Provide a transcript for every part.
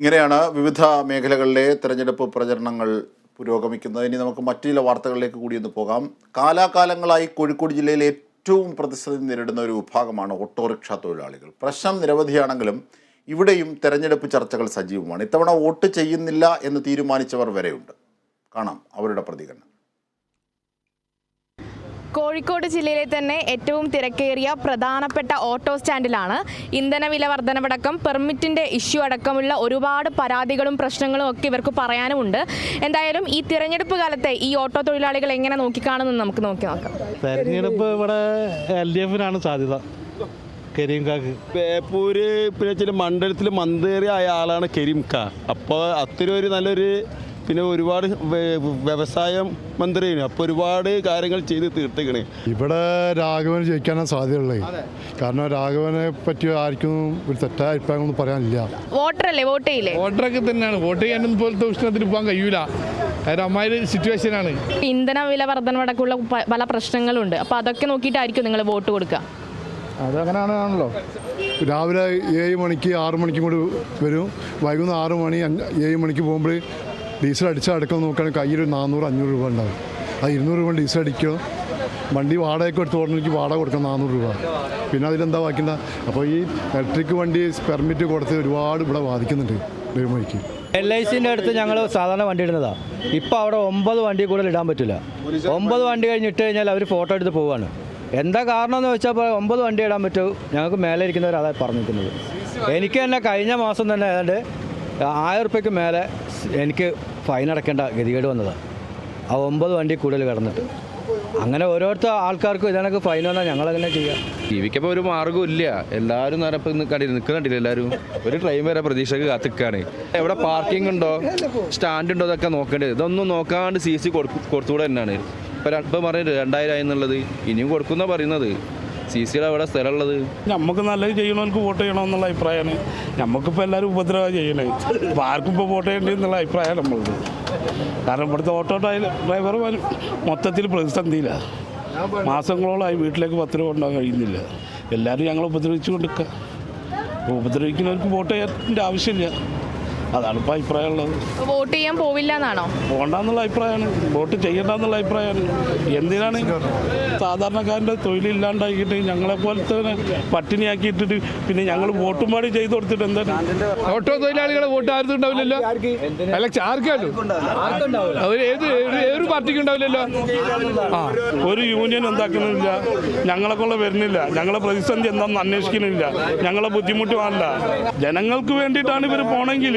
ഇങ്ങനെയാണ് വിവിധ മേഖലകളിലെ തെരഞ്ഞെടുപ്പ് പ്രചരണങ്ങൾ പുരോഗമിക്കുന്നത്. ഇനി നമുക്ക് മറ്റു ചില വാർത്തകളിലേക്ക് കൂടി ഒന്ന് പോകാം. കാലാകാലങ്ങളായി കോഴിക്കോട് ജില്ലയിൽ ഏറ്റവും പ്രതിസന്ധി നേരിടുന്ന ഒരു വിഭാഗമാണ് ഓട്ടോറിക്ഷ തൊഴിലാളികൾ. പ്രശ്നം നിരവധിയാണെങ്കിലും ഇവിടെയും തെരഞ്ഞെടുപ്പ് ചർച്ചകൾ സജീവമാണ്. ഇത്തവണ വോട്ട് ചെയ്യുന്നില്ല എന്ന് തീരുമാനിച്ചവർ വരെയുണ്ട്. കാണാം അവരുടെ പ്രതികരണം. കോഴിക്കോട് ജില്ലയിലെ തന്നെ ഏറ്റവും തിരക്കേറിയ പ്രധാനപ്പെട്ട ഓട്ടോ സ്റ്റാൻഡിലാണ് ഇന്ധന വില വർധനവടക്കം പെർമിറ്റിന്റെ ഇഷ്യൂ അടക്കമുള്ള ഒരുപാട് പരാതികളും പ്രശ്നങ്ങളും ഒക്കെ ഇവർക്ക് പറയാനുമുണ്ട്. എന്തായാലും ഈ തിരഞ്ഞെടുപ്പ് കാലത്തെ ഈ ഓട്ടോ തൊഴിലാളികൾ എങ്ങനെ നോക്കിക്കാണുമെന്ന് നമുക്ക് നോക്കി നോക്കാം. തെരഞ്ഞെടുപ്പ് ഇവിടെ എൽ ഡി എഫിനാണ് സാധ്യത. കരീംകാക്ക്. ബേപ്പൂര് പിന്നെ ചില മണ്ഡലത്തിൽ മന്ത്രിയായ ആളാണ് കരീം അപ്പോൾ അത്തരം ഒരു നല്ലൊരു പിന്നെ ഒരുപാട് വ്യവസായം മന്ത്രിയാണ് അപ്പോൾ ഒരുപാട് കാര്യങ്ങൾ ചെയ്ത് തീർത്തേക്കണ്. ഇവിടെ രാഘവന് ജയിക്കാനാണ് സാധ്യതയുള്ളത്. കാരണം രാഘവനെ പറ്റി ആർക്കും ഒരു തെറ്റായ അഭിപ്രായങ്ങളൊന്നും പറയാനില്ല. വോട്ടറല്ലേ വോട്ട് ചെയ്യില്ലേ? വോട്ടറൊക്കെ തന്നെയാണ്. വോട്ട് ചെയ്യാനൊന്നും പോലത്തെ ഉഷ്ണത്തിൽ പോകാൻ കഴിയൂല. സിറ്റുവേഷനാണ് ഇന്ധന വില വർധനവടക്കമുള്ള പല പല പ്രശ്നങ്ങളുണ്ട്. അപ്പോൾ അതൊക്കെ നോക്കിയിട്ടായിരിക്കും നിങ്ങൾ വോട്ട് കൊടുക്കുക അത് അങ്ങനെയാണല്ലോ രാവിലെ ഏഴ് മണിക്ക് ആറു മണിക്കും കൂടി വരും. വൈകുന്നേരം ആറ് മണി ഏഴ് മണിക്ക് പോകുമ്പോൾ ഡീസൽ അടിച്ച് അടക്കം നോക്കുകയാണെങ്കിൽ കയ്യിൽ ഒരു നാനൂറ് അഞ്ഞൂറ് രൂപ ഉണ്ടാവും. ആ ഇരുന്നൂറ് രൂപ ഡീസൽ അടിക്കുമോ വണ്ടി വാടകയ്ക്ക് എടുത്ത് ഓടണമെങ്കിൽ വാടക കൊടുക്കണം നാനൂറ് രൂപ. പിന്നെ അതിലെന്താ വാക്കിണ്ട അപ്പോൾ ഈ ഇലക്ട്രിക് വണ്ടി പെർമിറ്റ് കൊടുത്ത് ഒരുപാട് ഇവിടെ ബാധിക്കുന്നുണ്ട് ഡെമോയ്ക്ക് എൽ ഐ സിന്റെ അടുത്ത് ഞങ്ങൾ സാധാരണ വണ്ടി ഇടുന്നതാണ് ഇപ്പോൾ അവിടെ ഒമ്പത് വണ്ടി കൂടുതൽ ഇടാൻ പറ്റില്ല. ഒമ്പത് വണ്ടി കഴിഞ്ഞ് ഇട്ട് കഴിഞ്ഞാൽ അവർ ഫോട്ടോ എടുത്ത് പോവാണ്. എന്താ കാരണം എന്ന് വെച്ചാൽ ഒമ്പത് വണ്ടി ഇടാൻ പറ്റൂ? ഞങ്ങൾക്ക് മേലെ ഇരിക്കുന്നവർ അതാ പറഞ്ഞിരിക്കുന്നത് എനിക്ക് തന്നെ കഴിഞ്ഞ മാസം തന്നെ ഏതാണ്ട് ആയിരം റുപ്യക്ക് മേലെ എനിക്ക് ഫൈൻ അടക്കേണ്ട ഗതികേട് വന്നതാണ് ആ ഒമ്പത് വണ്ടി കൂടുതൽ കിടന്നിട്ട്. അങ്ങനെ ഓരോരുത്തർ ആൾക്കാർക്കും ഇതാണെങ്കിൽ ഫൈൻ വന്നാൽ ഞങ്ങളങ്ങനെ ചെയ്യാം. ജീവിക്കപ്പോൾ ഒരു മാർഗവും ഇല്ല. എല്ലാവരും നേരപ്പം കണ്ടി നിൽക്കുന്നുണ്ടില്ല എല്ലാവരും? ഒരു ട്രെയിൻ വരെ പ്രതീക്ഷയ്ക്ക് കാത്തിക്കാണ്. എവിടെ പാർക്കിംഗ് ഉണ്ടോ? സ്റ്റാൻഡ് ഉണ്ടോ ഇതൊക്കെ നോക്കേണ്ടത്. ഇതൊന്നും നോക്കാണ്ട് സി സി കൊടുത്തുകൂടെ തന്നെയാണ് ഇപ്പം ഇപ്പം പറഞ്ഞത് രണ്ടായിരം ആയി എന്നുള്ളത്. ഇനിയും കൊടുക്കുന്ന പറയുന്നത്. സി സിയിൽ അവിടെ സ്ഥലമുള്ളത്. നമുക്ക് നല്ലത് ചെയ്യണവർക്ക് വോട്ട് ചെയ്യണമെന്നുള്ള അഭിപ്രായമാണ് നമുക്കിപ്പോൾ എല്ലാവരും ഉപദ്രവം ചെയ്യണേ. അപ്പോൾ ആർക്കും ഇപ്പോൾ വോട്ട് ചെയ്യേണ്ടി എന്നുള്ള അഭിപ്രായമാണ് നമ്മളത് കാരണം ഇവിടുത്തെ ഓട്ടോ ഡ്രൈവർ മൊത്തത്തിൽ പ്രതിസന്ധിയിലാണ് മാസങ്ങളോളമായി വീട്ടിലേക്ക് പത്ത് രൂപ കൊണ്ടുപോകാൻ കഴിയുന്നില്ല. എല്ലാവരും ഞങ്ങൾ ഉപദ്രവിച്ചു കൊടുക്കുക ഉപദ്രവിക്കുന്നവർക്ക് വോട്ട് ചെയ്യേണ്ട ആവശ്യമില്ല. അതാണ് ഇപ്പോൾ അഭിപ്രായമുള്ളത് വോട്ട് ചെയ്യാൻ പോവില്ല എന്നാണോ പോകണ്ടെന്നുള്ള അഭിപ്രായമാണ്. വോട്ട് ചെയ്യണ്ടെന്നുള്ള അഭിപ്രായമാണ്. എന്തിനാണ് സാധാരണക്കാരന്റെ തൊഴിലില്ലാണ്ടാക്കിയിട്ട് ഞങ്ങളെ പോലത്തെ പട്ടിണിയാക്കിയിട്ടിട്ട് പിന്നെ ഞങ്ങൾ വോട്ടും പാടി ചെയ്തു കൊടുത്തിട്ട് എന്താണ്? ഓട്ടോ തൊഴിലാളികളെ വോട്ട് ആർക്കും ഉണ്ടാവില്ലല്ലോ? അല്ല ആർക്കാലും അവർ ഏത് ഏത് ഏതൊരു പാർട്ടിക്കും ഉണ്ടാവില്ലല്ലോ? ആ. ഒരു യൂണിയൻ എന്താക്കുന്നില്ല. ഞങ്ങളെ കൊള്ള വരുന്നില്ല. ഞങ്ങളെ പ്രതിസന്ധി എന്താണെന്ന് അന്വേഷിക്കുന്നില്ല. ഞങ്ങളെ ബുദ്ധിമുട്ട് വേണ്ട ജനങ്ങൾക്ക് വേണ്ടിയിട്ടാണ് ഇവർ പോണെങ്കിൽ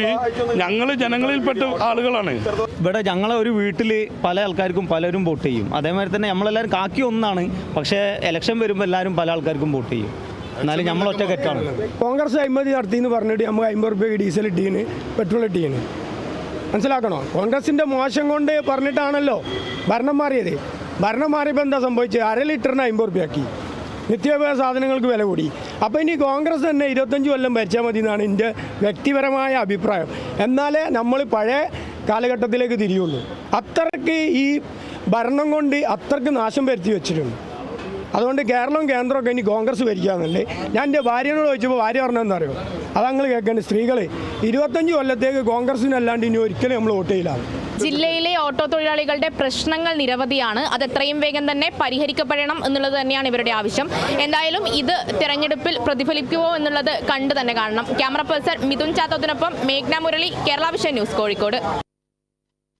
ഞങ്ങൾ ജനങ്ങളിൽപ്പെട്ട ആളുകളാണ്. ഇവിടെ ഞങ്ങളെ ഒരു വീട്ടിൽ പല ആൾക്കാർക്കും പലരും വോട്ട് ചെയ്യും. അതേമാതിരി തന്നെ നമ്മളെല്ലാവരും കാക്കി ഒന്നാണ്. പക്ഷേ ഇലക്ഷൻ വരുമ്പോൾ എല്ലാവരും പല ആൾക്കാർക്കും വോട്ട് ചെയ്യും. എന്നാലും നമ്മൾ ഒറ്റക്കെട്ടാണ് കോൺഗ്രസ് അഴിമതി നടത്തി എന്ന് പറഞ്ഞിട്ട് നമുക്ക് അമ്പത് റുപ്യക്ക് ഡീസൽ ഇട്ടീന് പെട്രോൾ ഇട്ടീന്. മനസ്സിലാക്കണോ? കോൺഗ്രസിന്റെ മോശം കൊണ്ട് പറഞ്ഞിട്ടാണല്ലോ ഭരണം മാറിയത്. ഭരണം മാറിയപ്പോൾ എന്താ സംഭവിച്ചത്? അര ലിറ്ററിന് അമ്പത് റുപ്യയാക്കി നിത്യോപയോഗ സാധനങ്ങൾക്ക് വില കൂടി. അപ്പോൾ ഇനി കോൺഗ്രസ് തന്നെ ഇരുപത്തഞ്ച് കൊല്ലം ഭരിച്ചാൽ മതി എന്നാണ് എന്റെ വ്യക്തിപരമായ അഭിപ്രായം. എന്നാലേ നമ്മൾ പഴയ കാലഘട്ടത്തിലേക്ക് തിരിയുള്ളൂ. അത്രയ്ക്ക് ഈ ഭരണം കൊണ്ട് അത്രയ്ക്ക് നാശം വരുത്തി വെച്ചിട്ടുണ്ട്. അതുകൊണ്ട് കേരളവും കേന്ദ്രമൊക്കെ ഇനി കോൺഗ്രസ് ഭരിക്കാമെന്നല്ലേ ഞാൻ എന്റെ ഭാര്യനോട് ചോദിച്ചപ്പോൾ ഭാര്യ പറഞ്ഞതെന്ന് അറിയോ അതങ്ങൾ കേൾക്കേണ്ട. സ്ത്രീകൾ ഇരുപത്തഞ്ച് കൊല്ലത്തേക്ക് കോൺഗ്രസിനല്ലാണ്ട് ഇനി ഒരിക്കലും നമ്മൾ വോട്ട് ചെയ്യില്ല. ജില്ലയിലെ ഓട്ടോ തൊഴിലാളികളുടെ പ്രശ്നങ്ങൾ നിരവധിയാണ്. അത് എത്രയും വേഗം തന്നെ പരിഹരിക്കപ്പെടണം എന്നുള്ളത് തന്നെയാണ് ഇവരുടെ ആവശ്യം. എന്തായാലും ഇത് തെരഞ്ഞെടുപ്പിൽ പ്രതിഫലിക്കുമോ എന്നുള്ളത് കണ്ടു തന്നെ കാണണം. ക്യാമറ പേഴ്സൺ മിഥുൻ ചാത്തോത്തിനൊപ്പം മേഘ്ന മുരളി കേരള വിഷൻ ന്യൂസ് കോഴിക്കോട്.